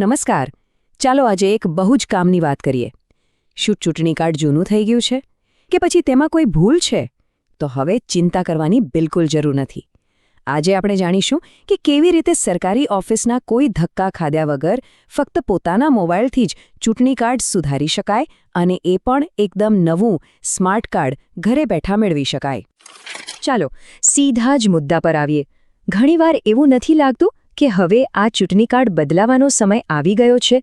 નમસ્કાર. ચાલો આજે એક બહુ જ કામની વાત કરીએ. શું ચૂંટણી કાર્ડ જૂનું થઈ ગયું છે? કે પછી તેમાં કોઈ ભૂલ છે? તો હવે ચિંતા કરવાની બિલકુલ જરૂર નથી. આજે આપણે જાણીશું કે કેવી રીતે સરકારી ઓફિસના કોઈ ધક્કા ખાધ્યા વગર ફક્ત પોતાના મોબાઈલથી જ ચૂંટણી કાર્ડ સુધારી શકાય અને એ પણ એકદમ નવું સ્માર્ટ કાર્ડ ઘરે બેઠા મેળવી શકાય. ચાલો સીધા જ મુદ્દા પર આવીએ. ઘણીવાર એવું નથી લાગતું કે હવે આ ચૂંટણી કાર્ડ બદલાવાનો સમય આવી ગયો છે?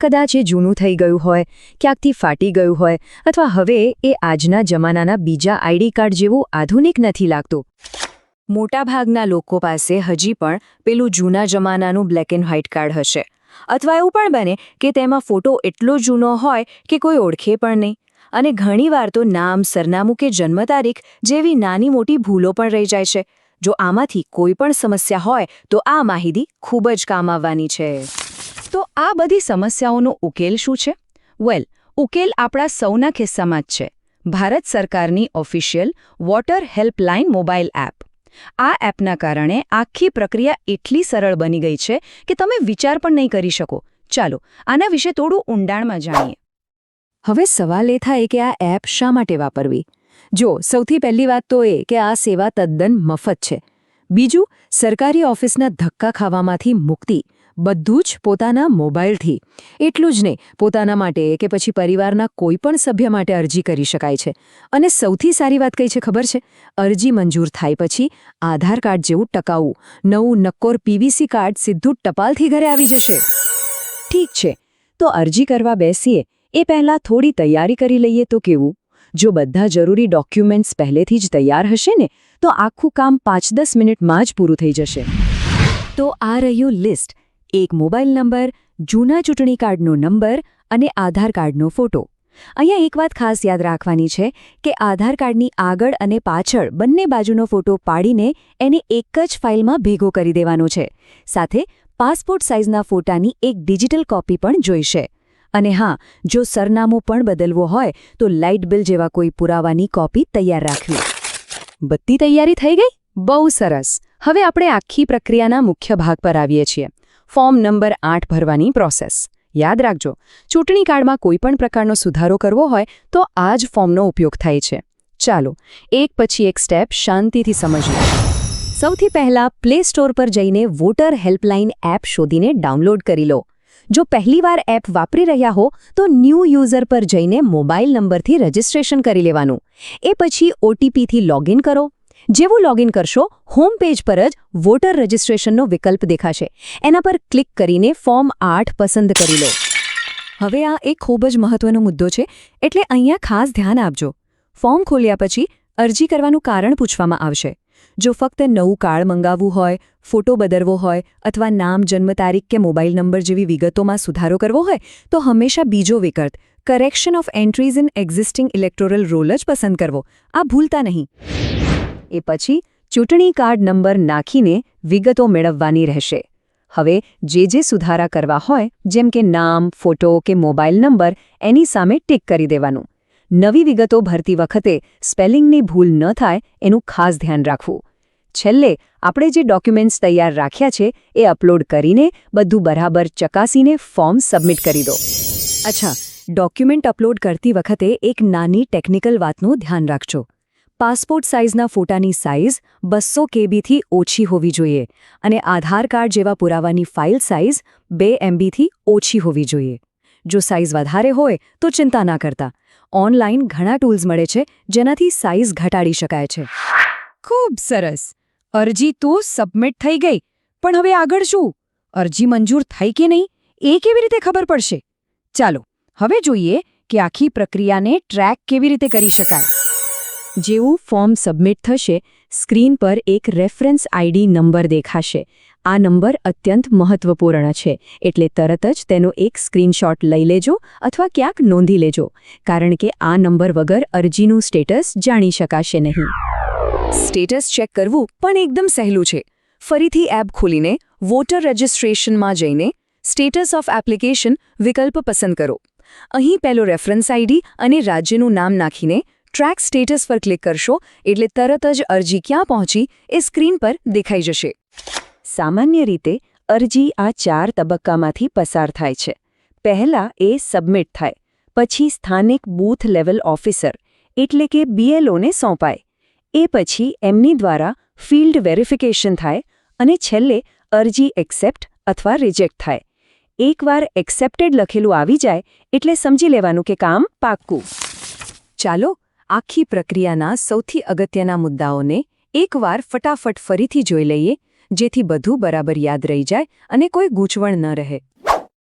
કદાચ એ જૂનું થઈ ગયું હોય, ક્યાંકથી ફાટી ગયું હોય, અથવા હવે એ આજના જમાનાના બીજા આઈડી કાર્ડ જેવું આધુનિક નથી લાગતું. મોટાભાગના લોકો પાસે હજી પણ પેલું જૂના જમાનાનું બ્લેક એન્ડ વ્હાઇટ કાર્ડ હશે. અથવા એવું પણ બને કે તેમાં ફોટો એટલો જૂનો હોય કે કોઈ ઓળખે પણ નહીં. અને ઘણીવાર તો નામ, સરનામું કે જન્મ તારીખ જેવી નાની મોટી ભૂલો પણ રહી જાય છે. જો આમાંથી કોઈ પણ સમસ્યા હોય, તો આ માહિતી ખૂબ જ કામ આવવાની છે. તો આ બધી સમસ્યાઓનો ઉકેલ શું છે? વેલ ઉકેલ આપણા સૌના ખિસ્સામાં જ છે. ભારત સરકારની official voter helpline mobile app. આ એપના કારણે આખી પ્રક્રિયા એટલી સરળ બની ગઈ છે કે તમે વિચાર પણ નહીં કરી શકો. ચાલો, આના વિશે થોડું ઊંડાણમાં જાણીએ. હવે સવાલ એ થાય કે આ એપ શા માટે વાપરવી? જો, સૌથી પહેલી વાત તો એ કે આ સેવા તદ્દન મફત છે. બીજું, સરકારી ઓફિસના ધક્કા ખાવામાંથી મુક્તિ, બધું જ પોતાના મોબાઈલથી. એટલું જ નહીં, પોતાના માટે કે પછી પરિવારના કોઈ પણ સભ્ય માટે અરજી કરી શકાય છે. અને સૌથી સારી વાત કઈ છે ખબર છે? અરજી મંજૂર થાય પછી આધાર કાર્ડ જેવું ટકાવું નવું નક્કોર પીવીસી કાર્ડ સીધું ટપાલથી ઘરે આવી જશે. ઠીક છે, તો અરજી કરવા બેસીએ, એ પહેલાં થોડી તૈયારી કરી લઈએ તો કેવું? જો બધા જરૂરી ડોક્યુમેન્ટ્સ પહેલેથી જ તૈયાર હશે ને, તો આખું કામ પાંચ દસ મિનિટમાં જ પૂરું થઈ જશે. તો આ રહ્યું લિસ્ટ. એક મોબાઈલ નંબર, જૂના ચૂંટણી કાર્ડનો નંબર અને આધાર કાર્ડનો ફોટો. અહીંયા એક વાત ખાસ યાદ રાખવાની છે કે આધાર કાર્ડની આગળ અને પાછળ બંને બાજુનો ફોટો પાડીને એને એક જ ફાઇલમાં ભેગો કરી દેવાનો છે. સાથે પાસપોર્ટ સાઇઝના ફોટાની એક ડિજિટલ કોપી પણ જોઈશે. અને હા, જો સરનામું પણ બદલવું હોય, તો લાઇટ બિલ જેવા કોઈ પુરાવાની કોપી તૈયાર રાખવી. બધી તૈયારી થઈ ગઈ? બહુ સરસ. હવે આપણે આખી પ્રક્રિયાના મુખ્ય ભાગ પર આવીએ છીએ. ફોર્મ નંબર આઠ ભરવાની પ્રોસેસ. યાદ રાખજો, ચૂંટણી કાર્ડમાં કોઈપણ પ્રકારનો સુધારો કરવો હોય, તો આ જ ફોર્મનો ઉપયોગ થાય છે. ચાલો, એક પછી એક સ્ટેપ શાંતિથી સમજીએ. સૌથી પહેલા પ્લે સ્ટોર પર જઈને વોટર હેલ્પલાઇન એપ શોધીને ડાઉનલોડ કરી લો. જો પહેલીવાર એપ વાપરી રહ્યા હો, તો ન્યૂ યુઝર પર જઈને મોબાઈલ નંબરથી રજિસ્ટ્રેશન કરી લેવાનું. એ પછી ઓટીપીથી લોગિન કરો. જેવું લોગિન કરશો હોમ પેજ પર જ વોટર રજિસ્ટ્રેશનનો વિકલ્પ દેખાશે. એના પર ક્લિક કરીને ફોર્મ આઠ પસંદ કરી લો. હવે આ એક ખૂબ જ મહત્વનો મુદ્દો છે, એટલે અહીંયા ખાસ ધ્યાન આપજો. ફોર્મ ખોલ્યા પછી અરજી કરવાનું કારણ પૂછવામાં આવશે. જો ફક્ત નવું કાર્ડ મંગાવવું હોય, ફોટો બદલવો હોય અથવા નામ, જન્મ તારીખ કે મોબાઈલ નંબર જેવી વિગતોમાં સુધારો કરવો હોય, તો હંમેશા બીજો વિકલ્પ correction of entries in existing electoral roll જ પસંદ કરવો. આ ભૂલતા નહીં. એ પછી, ચૂંટણી કાર્ડ નંબર નાખીને વિગતો મેળવવાની રહેશે. હવે, જે જે સુધારા કરવા હોય, જેમ કે નામ, ફોટો કે મોબાઈલ નંબર, એની સામે ટીક કરી દેવાનું. નવી વિગતો ભરતી વખતે સ્પેલિંગની ભૂલ ન થાય એનું ખાસ ધ્યાન રાખવું. છેલ્લે, આપણે જે ડોક્યુમેન્ટ્સ તૈયાર રાખ્યા છે, એ અપલોડ કરીને બધું બરાબર ચકાસીને ફોર્મ સબમિટ કરી દો. અચ્છા, ડોક્યુમેન્ટ અપલોડ કરતી વખતે એક નાની ટેકનિકલ વાતનું ધ્યાન રાખજો. પાસપોર્ટ સાઇઝના ફોટાની સાઇઝ બસો કેબીથી ઓછી હોવી જોઈએ અને આધાર કાર્ડ જેવા પુરાવાની ફાઇલ સાઇઝ બે એમબીથી ઓછી હોવી જોઈએ. જો સાઇઝ વધારે હોય, તો ચિંતા ના કરતા. ઓનલાઈન ઘણા ટૂલ્સ મળે છે, જેનાથી સાઇઝ ઘટાડી શકાય છે. ખૂબ સરસ. અરજી તો સબમિટ થઈ ગઈ, પણ હવે આગળ શું? અરજી મંજૂર થઈ કે નહીં, એ કેવી રીતે ખબર પડશે? ચાલો, હવે જોઈએ કે આખી પ્રક્રિયાને ટ્રેક કેવી રીતે કરી શકાય. જેવું ફોર્મ સબમિટ થશે સ્ક્રીન પર એક રેફરન્સ આઈડી નંબર દેખાશે. આ નંબર અત્યંત મહત્વપૂર્ણ છે, એટલે તરત જ તેનો એક સ્ક્રીનશોટ લઈ લેજો અથવા ક્યાંક નોંધી લેજો, કારણ કે આ નંબર વગર અરજીનું સ્ટેટસ જાણી શકાશે નહીં. સ્ટેટસ ચેક કરવું પણ એકદમ સહેલું છે. ફરીથી એપ ખોલીને વોટર રજિસ્ટ્રેશનમાં જઈને સ્ટેટસ ઓફ એપ્લિકેશન વિકલ્પ પસંદ કરો. અહીં પહેલો રેફરન્સ આઈડી અને રાજ્યનું નામ નાખીને ટ્રેક સ્ટેટસ પર ક્લિક કરશો એટલે તરત જ અરજી ક્યાં પહોંચી એ સ્ક્રીન પર દેખાઈ જશે. સામાન્ય રીતે, અરજી આ ચાર તબક્કામાંથી પસાર થાય છે. પહેલા એ સબમિટ થાય, પછી સ્થાનિક બૂથ લેવલ ઓફિસર એટલે કે બીએલઓને સોંપાય. એ પછી એમની દ્વારા ફિલ્ડ વેરિફિકેશન થાય અને છેલ્લે અરજી એક્સેપ્ટ અથવા રિજેક્ટ થાય. એકવાર એક્સેપ્ટેડ લખેલું આવી જાય એટલે સમજી લેવાનું કે કામ પાક્કું. ચાલો આખી પ્રક્રિયાના સૌથી અગત્યના મુદ્દાઓને એકવાર ફટાફટ ફરીથી જોઈ લઈએ, જેથી બધું બરાબર યાદ રહી જાય અને કોઈ ગૂંચવણ ન રહે.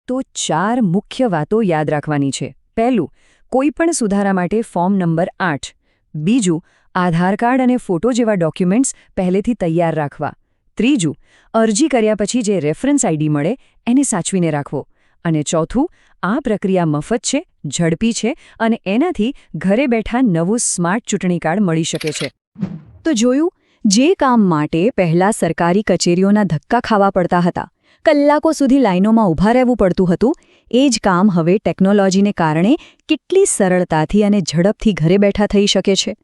તો ચાર મુખ્ય વાતો યાદ રાખવાની છે. પહેલું કોઈપણ સુધારા માટે ફોર્મ નંબર આઠ. બીજું, આધાર કાર્ડ અને ફોટો જેવા ડોક્યુમેન્ટ્સ પહેલેથી તૈયાર રાખવા. ત્રીજું, અરજી કર્યા પછી જે રેફરન્સ આઈડી મળે, એને સાચવીને રાખવો. અને ચોથું, આ પ્રક્રિયા મફત છે, ઝડપી છે અને એનાથી ઘરે બેઠા નવું સ્માર્ટ ચૂંટણી કાર્ડ મળી શકે છે. તો જોયું, જે કામ માટે પહેલા સરકારી કચેરીઓના ધક્કા ખાવા પડતા હતા, કલાકો સુધી લાઇનોમાં ઊભા રહેવું પડતું હતું, એ જ કામ હવે ટેકનોલોજીને કારણે કેટલી સરળતાથી અને ઝડપથી ઘરે બેઠા થઈ શકે છે.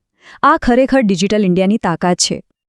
આ ખરેખર ડિજિટલ ઇન્ડિયાની તાકાત છે.